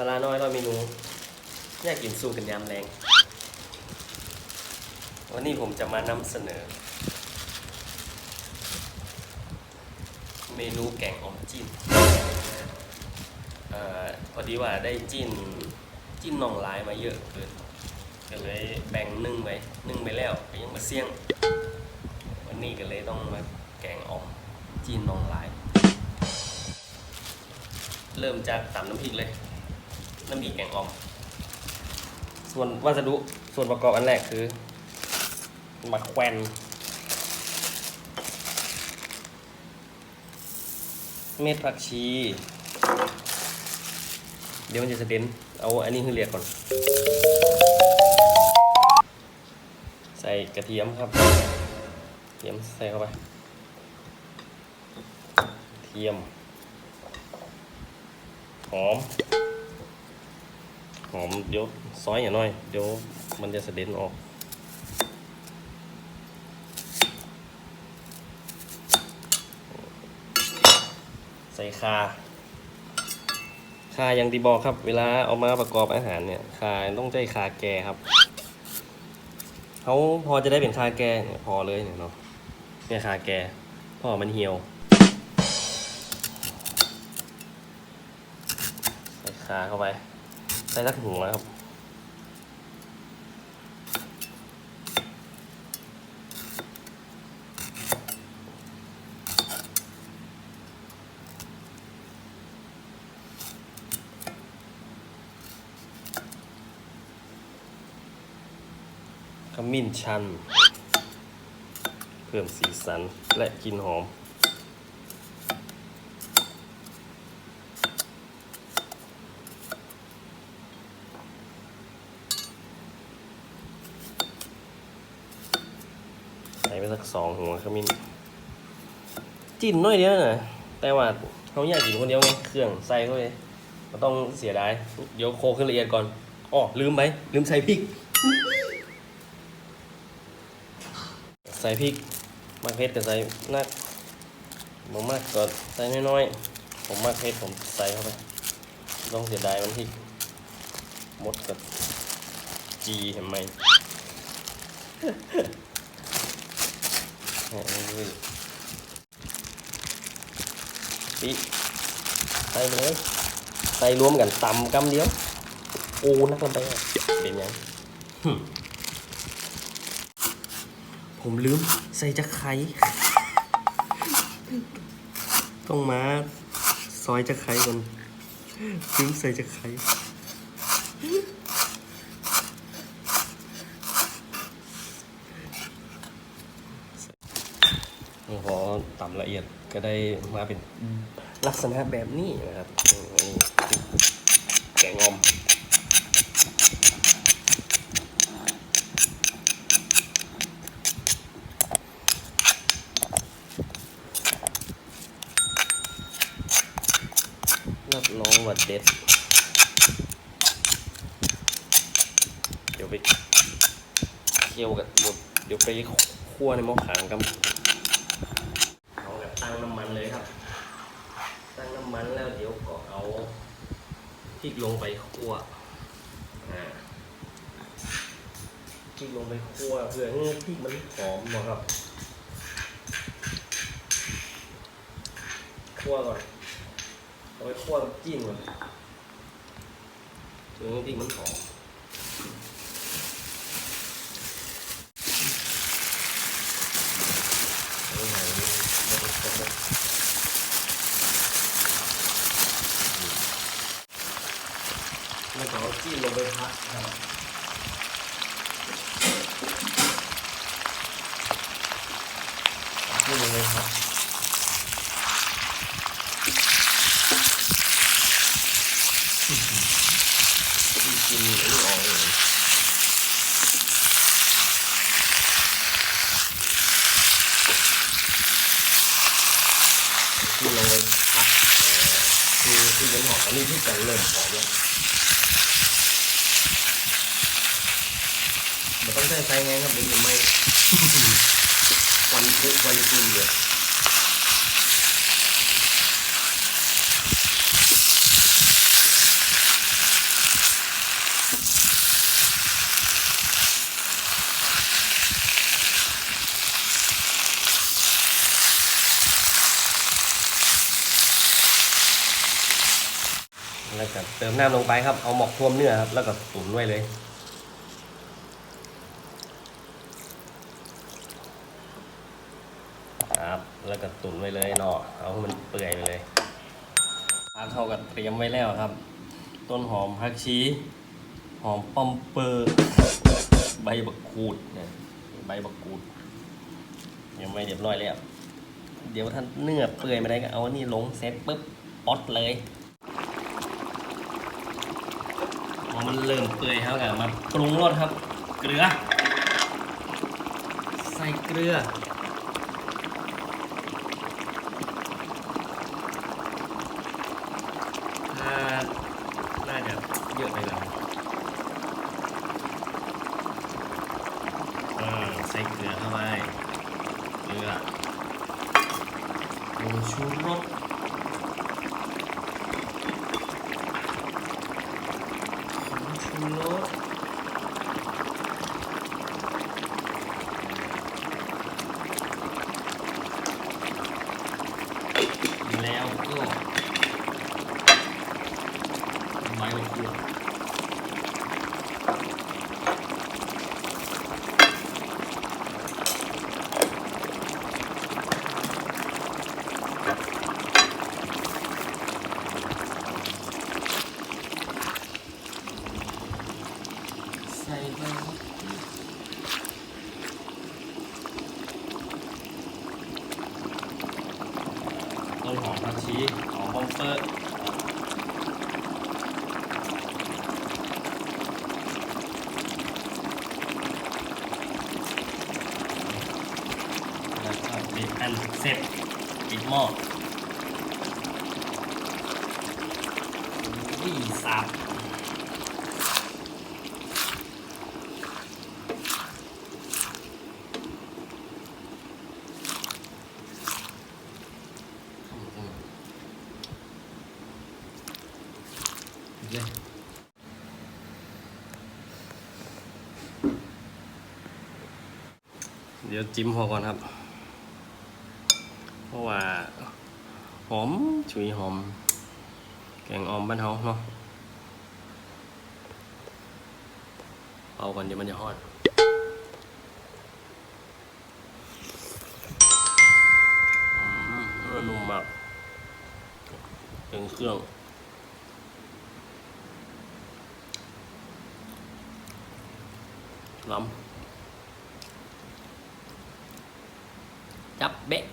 สาราน้อยร้อยเมนูอยากกินสู้กันยามแรง วันนี้ผมจะมานำเสนอ เมนูแกงอ่อมจิ้นออพอดีว่าได้จิ้นจิ้นน่องลายมาเยอะเกินก็เลยแบ่งนึ่งไว้นึ่งไปแล้วก็ยังมาเสี่ยง วันนี้ก็เลยต้องมาแกงอ่อมจิ้นน่องลาย เริ่มจากตำน้ำพริกเลย น้ำพริกแกงอ่อม ส่วนวัสดุส่วนประกอบอันแรกคือมะแขวนเม็ดผักชี เดี๋ยวมันจะสเด็นเอาอันนี้คือเรียกก่อน ใส่กระเทียมครับกระเทียมใส่เข้าไปกระเทียม หอม หอมเดี๋ยวซอยอย่างน้อย เดี๋ยวมันจะสะเด็นออกใส่คาคาอย่างที่บอกครับ เวลาเอามาประกอบอาหารเนี่ยคาต้องใช้คาแกครับเขาพอจะได้เป็นคาแกเนี่ยพอเลยเนี่ยเนาะเนี่ยคาแกพ่อมันเหี่ยวใส่ขาเข้าไป ใส่สักหัวครับ ขมิ้นชัน เพิ่มสีสันและกลิ่นหอม ใสักสองหัวขมิ้นจิ้นน้อยเดียวนะแต่ว่าเขาอยากกินคนเดียวไงเครื่องใส่เข้าไปก็ต้องเสียดายเดี๋ยวโคขึ้นละเอียดก่อนอ๋อลืมไปลืมใส่พริก ใส่พริกมากเผ็ดก็ใส่นักผมมากก็ใส่น้อยๆผมมากเผ็ดผมใส่เข้าไปต้องเสียดายมันพริกหมดกับจีเห็นไหม โอ้ยปีใส่ไปเลยใส่รวมกันตำกำเดียวโอ้นักลงไปเป็นยังผมลืมใส่จะไคร้ต้องมาซอยจะไคร้ก่อนลืมใส่จะไค ร้พอตำละเอียดก็ได้มาเป็นลักษณะแบบนี้นะครับนี่แกงอมรับรองว่าเด็ด เดี๋ยวไปเคี่ยวกันหมด เดี๋ยวไปคั่วในหม้อขางกันเอาแบบตั้งน้ำมันเลยครับ ตั้งน้ำมันแล้วเดี๋ยวก็เอา พริกลงไปคั่วอ่าพริกลงไปคั่วเพื่อให้พริกมันหอมนะครับคั่วก่อนเอาไปคั่วจิ้มก่อนถึงพริกมันหอมเอาไหนเอาไปครบเลยแล้ก็เอา จิ้มลงไปพักครับจิ้มลงไปพักที่กินไม่ออกเลยที่เราพักคือที่มันหอมตอนนี้ที่กันเริ่มหอมแล้ว ต้องใช้ไฟแรงครับเดี๋ยวอไม่ควันคุกวันคุนเลยแล้วก็เติมน้ำลงไปครับ เอาหมอกท่วมเนื้อครับ แล้วก็ตุ๋นไว้เลย แล้วก็ตุ๋นไว้เลยเนาะเอาให้มันเปื่อยไปเลยทานเท่ากับเตรียมไว้แล้วครับ ต้นหอมผักชี หอมป้อมเปอร์ใบบักกูดเนี่ยใบบักกูดยังไม่เรียบร้อยแล้วเดี๋ยวท่านเนื้อเปื่อยมาได้ก็เอาอันนี่ลงเซ็ตปุ๊บป๊อตเลยพอมันเริ่มเปื่อยแล้วก็มาปรุงรสครับ เกลือ ใส่เกลือ ถ้าน่าจะ เยอะไปแล้วอ่าใส่เกลือเข้าไปเกลือผงชูรสผงชูรสแล้วก็ใบมะกรูด ใส่ใบมะกรูดต้นหอมผักชีหอมบอมเปอร์แล้วก็ปิดอันเสร็จปิดหม้ออุ้ยสับ เลย เดี๋ยวจิ้มพอก่อนครับ เพราะว่าหอมฉุยหอม แกงออมบ้านเฮาเนาะเอาก่อนเดี๋ยวมันจะฮอดอืมเนื้อนุ่มมากเป็นเครื่องล้ำ จับเบะ